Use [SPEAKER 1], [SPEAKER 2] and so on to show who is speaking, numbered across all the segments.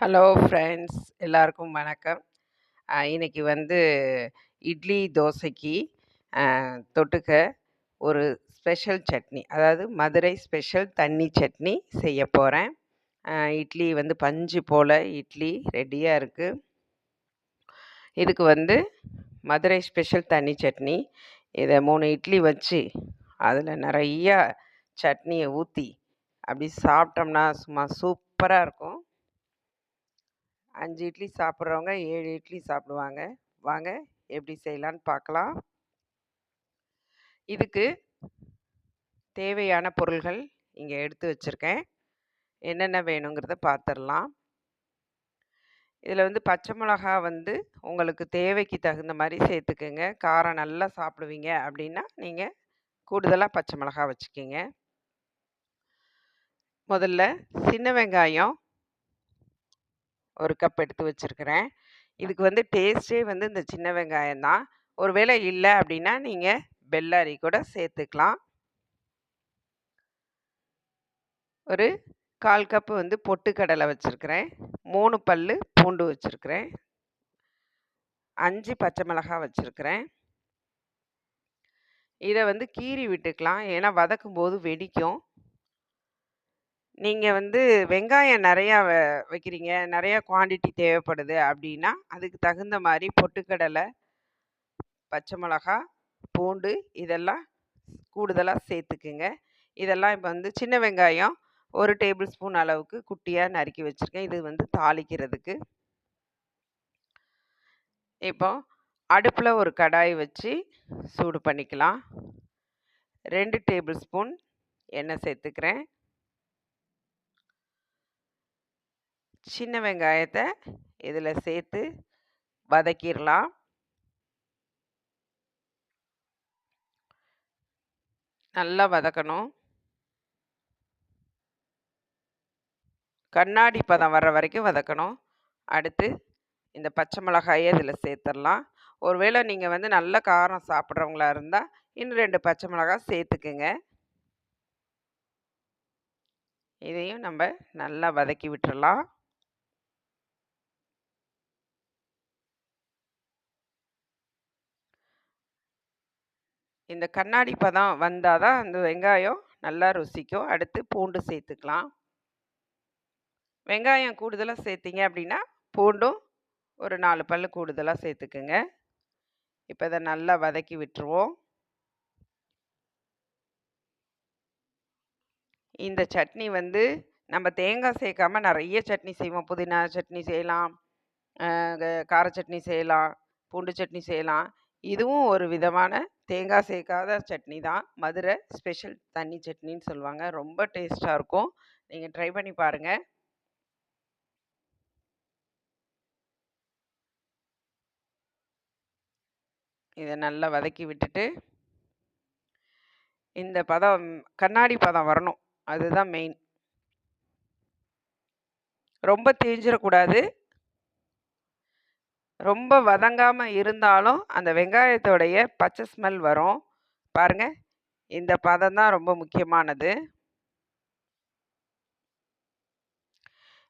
[SPEAKER 1] Hello friends எல்லாருக்கும் வணக்கம். இன்றைக்கி வந்து இட்லி தோசைக்கு தொட்டுக்க ஒரு ஸ்பெஷல் சட்னி அதாவது மதுரை ஸ்பெஷல் தண்ணி சட்னி செய்ய போகிறேன் இட்லி வந்து பஞ்சு போல் இட்லி ரெடியாக இருக்குது இதுக்கு வந்து மதுரை ஸ்பெஷல் தண்ணி சட்னி இதை மூணு இட்லி வச்சு அதில் நிறையா சட்னியை ஊற்றி அப்படி சாப்பிட்டோம்னா சும்மா சூப்பராக இருக்கும். அஞ்சு இட்லி சாப்பிட்றவங்க ஏழு இட்லி சாப்பிடுவாங்க. வாங்க எப்படி செய்யலான்னு பார்க்கலாம். இதுக்கு தேவையான பொருள்கள் இங்கே எடுத்து வச்சுருக்கேன். என்னென்ன வேணுங்கிறத பார்த்துடலாம் இதில் வந்து பச்சை மிளகா வந்து உங்களுக்கு தேவைக்கு தகுந்த மாதிரி சேர்த்துக்குங்க. காரம் நல்லா சாப்பிடுவீங்க அப்படின்னா நீங்கள் கூடுதலாக பச்சை மிளகா வச்சுக்கிங்க. முதல்ல சின்ன வெங்காயம் ஒரு கப் எடுத்து வச்சுருக்கிறேன். இதுக்கு வந்து டேஸ்ட்டே வந்து இந்த சின்ன வெங்காயம் தான். ஒருவேளை இல்லை அப்படின்னா நீங்கள் பெல்லாரி கூட சேர்த்துக்கலாம். ஒரு கால் கப்பு வந்து பொட்டுக்கடலை வச்சுருக்கிறேன். மூணு பல் பூண்டு வச்சுருக்கிறேன். அஞ்சு பச்சை மிளகாய் வச்சுருக்கிறேன். இதை வந்து கீறி விட்டுக்கலாம். ஏன்னா வதக்கும் போது வெடிக்கும். நீங்கள் வந்து வெங்காயம் நிறையா வ வைக்கிறீங்க. நிறையா குவான்டிட்டி தேவைப்படுது அப்படின்னா அதுக்கு தகுந்த மாதிரி பொட்டுக்கடலை பச்சை மிளகா பூண்டு இதெல்லாம் கூடுதலாக சேர்த்துக்குங்க. இதெல்லாம் இப்போ வந்து சின்ன வெங்காயம் ஒரு டேபிள் ஸ்பூன் அளவுக்கு குட்டியாக நறுக்கி வச்சுருக்கேன். இது வந்து தாளிக்கிறதுக்கு. இப்போ அடுப்பில் ஒரு கடாய் வச்சு சூடு பண்ணிக்கலாம். ரெண்டு டேபிள் ஸ்பூன் எண்ணெய் சேர்த்துக்கிறேன். சின்ன வெங்காயத்தை இதில் சேர்த்து வதக்கிடலாம் நல்லா வதக்கணும். கண்ணாடி பதம் வர்ற வரைக்கும் வதக்கணும். அடுத்து இந்த பச்சை மிளகாயை இதில் சேர்த்துடலாம் ஒருவேளை நீங்கள் வந்து நல்ல காரம் சாப்பிட்றவங்களா இருந்தால் இன்னும் ரெண்டு பச்சை மிளகாய் சேர்த்துக்குங்க. இதையும் நம்ம நல்லா வதக்கி விட்டுறலாம் இந்த கண்ணாடி பதம் வந்தால் தான் அந்த வெங்காயம் நல்லா ருசிக்கும். அடுத்து பூண்டு சேர்த்துக்கலாம். வெங்காயம் கூடுதலாக சேர்த்திங்க அப்படின்னா பூண்டும் ஒரு நாலு பல் கூடுதலாக சேர்த்துக்குங்க. இப்போ இதை நல்லா வதக்கி விட்டுருவோம். இந்த சட்னி வந்து நம்ம தேங்காய் சேர்க்காம நிறைய சட்னி செய்வோம். புதினா சட்னி செய்யலாம். கார சட்னி செய்யலாம். பூண்டு சட்னி செய்யலாம். இதுவும் ஒரு விதமான தேங்காய் சேர்க்காத சட்னி தான். மதுரை ஸ்பெஷல் தண்ணி சட்னின்னு சொல்லுவாங்க. ரொம்ப டேஸ்ட்டாக இருக்கும். நீங்கள் ட்ரை பண்ணி பாருங்கள் இதை நல்லா வதக்கி விட்டுட்டு இந்த பதம் கண்ணாடி பதம் வரணும். அதுதான் மெயின் ரொம்ப தேஞ்சிடக்கூடாது ரொம்ப வதங்காமல் இருந்தாலும் அந்த வெங்காயத்தோடைய பச்சை ஸ்மெல் வரும். பாருங்கள் இந்த பதம் தான் ரொம்ப முக்கியமானது.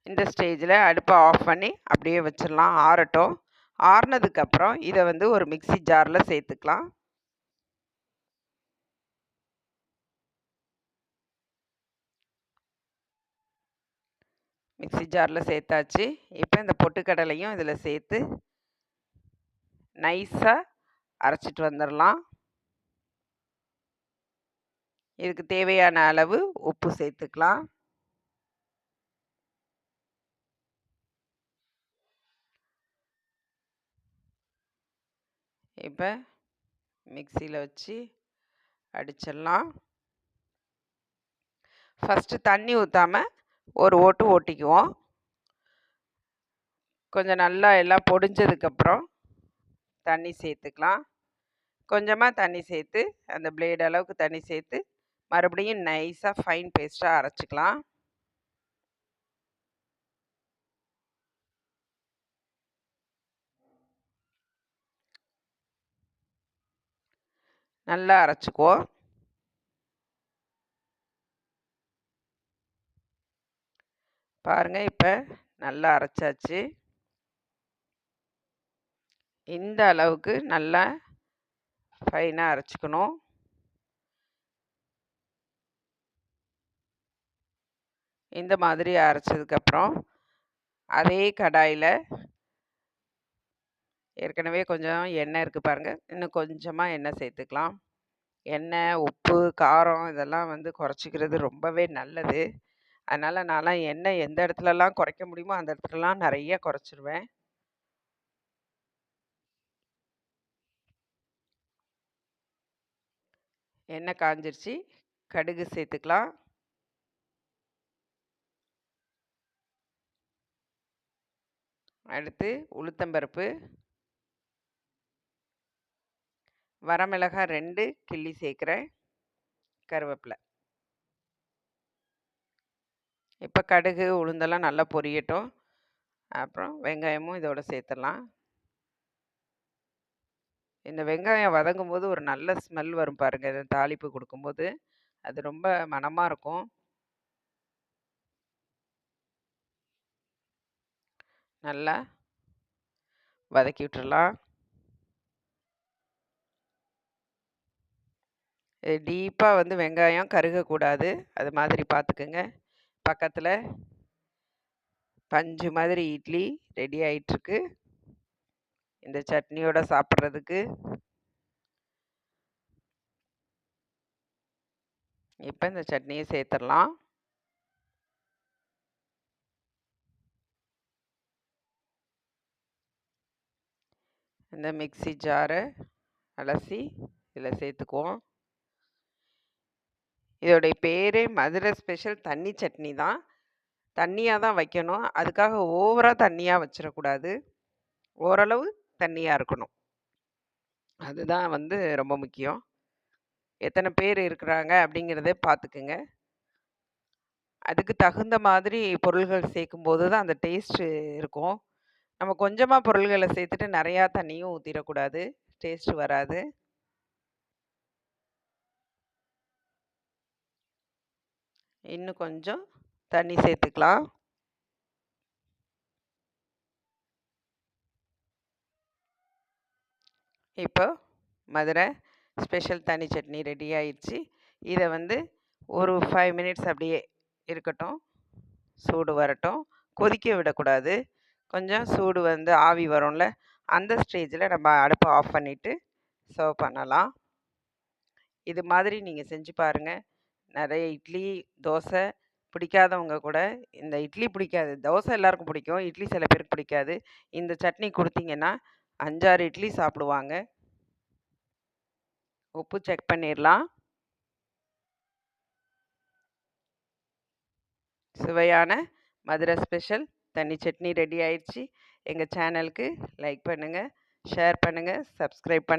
[SPEAKER 1] இந்த ஸ்டேஜில் அடுப்பை ஆஃப் பண்ணி அப்படியே வச்சிடலாம் ஆறட்டும். ஆறுனதுக்கப்புறம் இதை வந்து ஒரு மிக்சி ஜாரில் சேர்த்துக்கலாம். மிக்சி ஜாரில் சேர்த்தாச்சு. இப்போ இந்த பொட்டுக்கடலையும் இதில் சேர்த்து நைஸாக அரைச்சிட்டு வந்துடலாம் இதுக்கு தேவையான அளவு உப்பு சேர்த்துக்கலாம். இப்போ மிக்சியில் வச்சு அடிச்சிடலாம். ஃபஸ்ட்டு தண்ணி ஊற்றாமல் ஒரு ஓட்டு ஓட்டிக்குவோம். கொஞ்சம் நல்லா எல்லாம் பொடிஞ்சதுக்கப்புறம் தண்ணி சேர்த்துக்கலாம். கொஞ்சமாக தண்ணி சேர்த்து அந்த பிளேடு அளவுக்கு தண்ணி சேர்த்து மறுபடியும் நைஸாக ஃபைன் பேஸ்ட்டாக அரைச்சிக்கலாம். நல்லா அரைச்சிக்குவோம். பாருங்கள் இப்போ நல்லா அரைச்சாச்சு. இந்த அளவுக்கு நல்லா ஃபைனாக அரைச்சிக்கணும். இந்த மாதிரி அரைச்சதுக்கப்புறம் அதே கடாயில் ஏற்கனவே கொஞ்சம் எண்ணெய் இருக்குது பாருங்கள் இன்னும் கொஞ்சமாக எண்ணெய் சேர்த்துக்கலாம். எண்ணெய் உப்பு காரம் இதெல்லாம் வந்து குறைச்சிக்கிறது ரொம்பவே நல்லது. அதனால் நான்லாம் எண்ணெய் எந்த இடத்துலலாம் குறைக்க முடியுமோ அந்த இடத்துலலாம் நிறைய குறைச்சிருவேன். எண்ணெய் காஞ்சிருச்சு. கடுகு சேர்த்துக்கலாம். அடுத்து உளுத்தம்பருப்பு வரமிளகாய் ரெண்டு கிள்ளி சேர்க்குறேன். கருவேப்பிலை. இப்போ கடுகு உளுந்தெல்லாம் நல்லா பொரியட்டும். அப்புறம் வெங்காயமும் இதோட சேர்த்துடலாம். இந்த வெங்காயம் வதங்கும் போது ஒரு நல்ல ஸ்மெல் வரும் பாருங்கள் இந்த தாளிப்பு கொடுக்கும்போது. அது ரொம்ப மனமாக இருக்கும். நல்லா வதக்கி விட்டுடலாம் டீப்பாக வந்து வெங்காயம் கருகக்கூடாது. அது மாதிரி பார்த்துக்குங்க பக்கத்தில் பஞ்சு மாதிரி இட்லி ரெடி ஆயிட்டுருக்கு. இந்த சட்னியோட சாப்பிட்றதுக்கு. இப்போ இந்த சட்னியை சேர்த்துடலாம். இந்த மிக்சி ஜாரை அலசி இதில் சேர்த்துக்குவோம். இதோடைய பேரே மதுரை ஸ்பெஷல் தண்ணி சட்னி தான். தண்ணியாக தான் வைக்கணும். அதுக்காக ஓவராக தண்ணியாக வச்சிடக்கூடாது. ஓரளவு தண்ணியாக இருக்கணும். அதுதான் வந்து ரொம்ப முக்கியம். எத்தனை பேர் இருக்கிறாங்க அப்படிங்கிறத பார்த்துக்குங்க. அதுக்கு தகுந்த மாதிரி பொருள்கள் சேர்க்கும்போது தான் அந்த டேஸ்ட்டு இருக்கும். நம்ம கொஞ்சமாக பொருள்களை சேர்த்துட்டு நிறையா தண்ணியும் ஊற்றிடக்கூடாது டேஸ்ட்டு வராது. இன்னும் கொஞ்சம் தண்ணி சேர்த்துக்கலாம். இப்போ மதுரை ஸ்பெஷல் தனி சட்னி ரெடி ஆயிடுச்சு. இதை வந்து ஒரு ஃபைவ் மினிட்ஸ் அப்படியே இருக்கட்டும். சூடு வரட்டும். கொதிக்க விடக்கூடாது. கொஞ்சம் சூடு வந்து ஆவி வரும்ல அந்த ஸ்டேஜில் நம்ம அடுப்பை ஆஃப் பண்ணிவிட்டு சர்வ் பண்ணலாம். இது மாதிரி நீங்கள் செஞ்சு பாருங்கள் நிறைய இட்லி தோசை பிடிக்காதவங்க கூட இந்த இட்லி பிடிக்காது. தோசை எல்லாருக்கும் பிடிக்கும். இட்லி சில பேருக்கு பிடிக்காது. இந்த சட்னி கொடுத்தீங்கன்னா அஞ்சாறு இட்லி சாப்பிடுவாங்க. உப்பு செக் பண்ணிடலாம் சுவையான மதுரை ஸ்பெஷல் தண்ணி சட்னி ரெடி ஆயிடுச்சு. எங்கள் சேனலுக்கு லைக் பண்ணுங்கள் ஷேர் பண்ணுங்கள் சப்ஸ்கிரைப் பண்ணுங்கள்